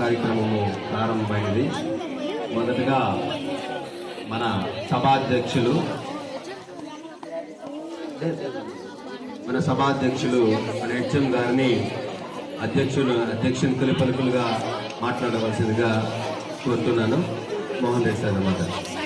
కార్యక్రమము ప్రారంభమైనది. మొదటగా మన సభాధ్యక్షులు మన సభాధ్యక్షులు మన హెచ్ఎం గారిని అధ్యక్షులు అధ్యక్షుని తొలి పలుకులుగా మాట్లాడవలసిందిగా కోరుతున్నాను. మోహన్ రెడ్డి సార్ అన్నమాట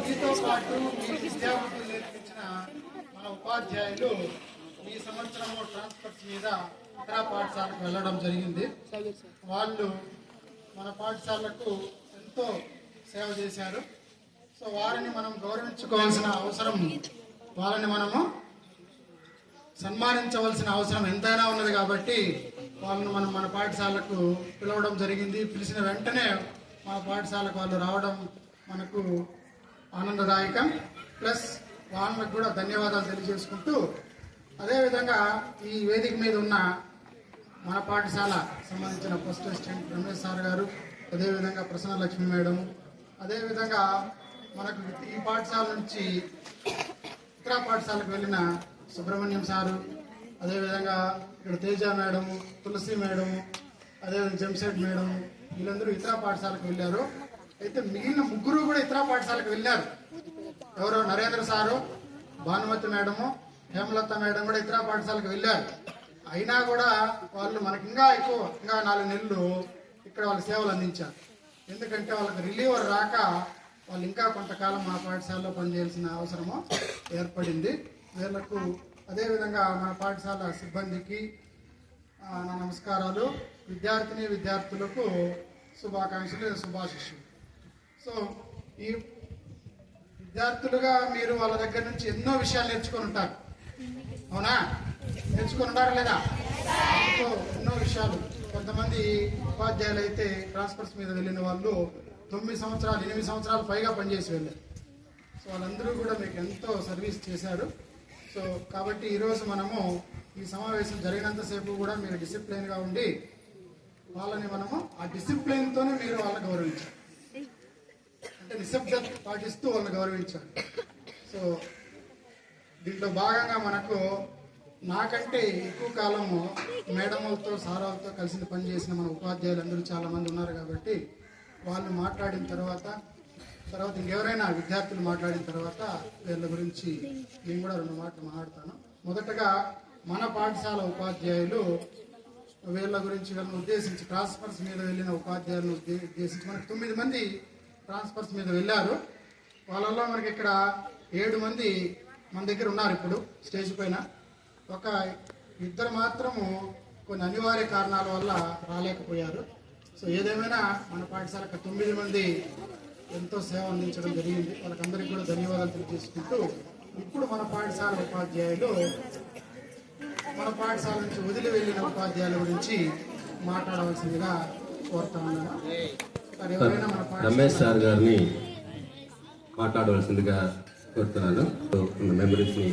మీతో పాటు మీ విద్యార్థులు నేర్పించిన మన ఉపాధ్యాయులు ఈ సంవత్సరము ట్రాన్స్ఫర్స్ మీద ఇతర పాఠశాలకు వెళ్ళడం జరిగింది. వాళ్ళు మన పాఠశాలకు ఎంతో సేవ చేశారు. సో వారిని మనం గౌరవించుకోవాల్సిన అవసరం వాళ్ళని మనము సన్మానించవలసిన అవసరం ఎంతైనా ఉన్నది కాబట్టి వాళ్ళను మనం మన పాఠశాలకు పిలవడం జరిగింది. పిలిచిన వెంటనే మన పాఠశాలకు వాళ్ళు రావడం మనకు ఆనందదాయకం. ప్లస్ వాళ్ళకు కూడా ధన్యవాదాలు తెలియజేసుకుంటూ అదేవిధంగా ఈ వేదిక మీద ఉన్న మన పాఠశాల సంబంధించిన ఫస్ట్ అసిస్టెంట్ రమేష్ సార్ గారు అదేవిధంగా ప్రసన్న లక్ష్మి మేడం అదేవిధంగా మనకు ఈ పాఠశాల నుంచి ఇతర పాఠశాలకు వెళ్ళిన సుబ్రహ్మణ్యం సారు అదేవిధంగా ఇక్కడ తేజ మేడం తులసి మేడం అదేవిధంగా జంషెడ్ మేడం వీళ్ళందరూ ఇతర పాఠశాలకు వెళ్ళారు. అయితే మిగిలిన ముగ్గురు కూడా ఇతర పాఠశాలకు వెళ్ళారు. ఎవరో? Narendra sir Bhanumathi madam Hemalatha madam కూడా ఇతర పాఠశాలకు వెళ్ళారు. అయినా కూడా వాళ్ళు మనకి ఇంకా ఎక్కువ ఇంకా నాలుగు నెలలు ఇక్కడ వాళ్ళ సేవలు అందించారు. ఎందుకంటే వాళ్ళకి రిలీవర్ రాక వాళ్ళు ఇంకా కొంతకాలం మా పాఠశాలలో పనిచేయాల్సిన అవసరము ఏర్పడింది. వీళ్ళకు అదేవిధంగా మన పాఠశాల సిబ్బందికి నా నమస్కారాలు. విద్యార్థిని విద్యార్థులకు శుభాకాంక్షలు శుభాశిష్యులు. సో ఈ విద్యార్థులుగా మీరు వాళ్ళ దగ్గర నుంచి ఎన్నో విషయాలు నేర్చుకొని ఉంటారు. అవునా? నేర్చుకొని ఉంటారా లేదా? ఎన్నో విషయాలు. కొంతమంది ఉపాధ్యాయులు అయితే ట్రాన్స్ఫర్స్ మీద వెళ్ళిన వాళ్ళు తొమ్మిది సంవత్సరాలు ఎనిమిది సంవత్సరాలు పైగా పనిచేసి వెళ్ళారు. సో వాళ్ళందరూ కూడా మీకు ఎంతో సర్వీస్ చేశారు. సో కాబట్టి ఈరోజు మనము ఈ సమావేశం జరిగినంతసేపు కూడా మీరు డిసిప్లైన్గా ఉండి వాళ్ళని మనము ఆ డిసిప్లైన్తోనే మీరు వాళ్ళని గౌరవించాలి. అంటే నిశ్శబ్దత పాటిస్తూ వాళ్ళని గౌరవించాలి. సో దీంట్లో భాగంగా మనకు నాకంటే ఎక్కువ కాలము మేడములతో సారాలతో కలిసి పనిచేసిన మన ఉపాధ్యాయులు అందరూ చాలా మంది ఉన్నారు కాబట్టి వాళ్ళు మాట్లాడిన తర్వాత తర్వాత ఇంకెవరైనా విద్యార్థులు మాట్లాడిన తర్వాత వీళ్ళ గురించి నేను కూడా రెండు మాటలు మాట్లాడతాను. మొదటగా మన పాఠశాల ఉపాధ్యాయులు వీళ్ళ గురించి వీళ్ళని ఉద్దేశించి ట్రాన్స్ఫర్స్ మీద వెళ్ళిన ఉపాధ్యాయులను ఉద్దే- ఉద్దేశించి మనకు తొమ్మిది మంది ట్రాన్స్ఫర్స్ మీద వెళ్ళారు. వాళ్ళల్లో మనకి ఇక్కడ ఏడు మంది మన దగ్గర ఉన్నారు ఇప్పుడు స్టేజ్ పైన. ఒక ఇద్దరు మాత్రము కొన్ని అనివార్య కారణాల వల్ల రాలేకపోయారు. సో ఏదేమైనా మన పాఠశాలకు తొమ్మిది మంది ఎంతో సేవ అందించడం జరిగింది. వాళ్ళకందరికీ కూడా ధన్యవాదాలు తెలియజేసుకుంటూ ఇప్పుడు మన పాఠశాల ఉపాధ్యాయులు మన పాఠశాల నుంచి వదిలి వెళ్ళిన ఉపాధ్యాయుల గురించి మాట్లాడవలసిందిగా కోరుతా ఉన్నాను. మరి ఎవరైనా మన రమేష్ సార్ గారిని మాట్లాడవలసిందిగా కోరుతున్నాను. మెమరీస్ని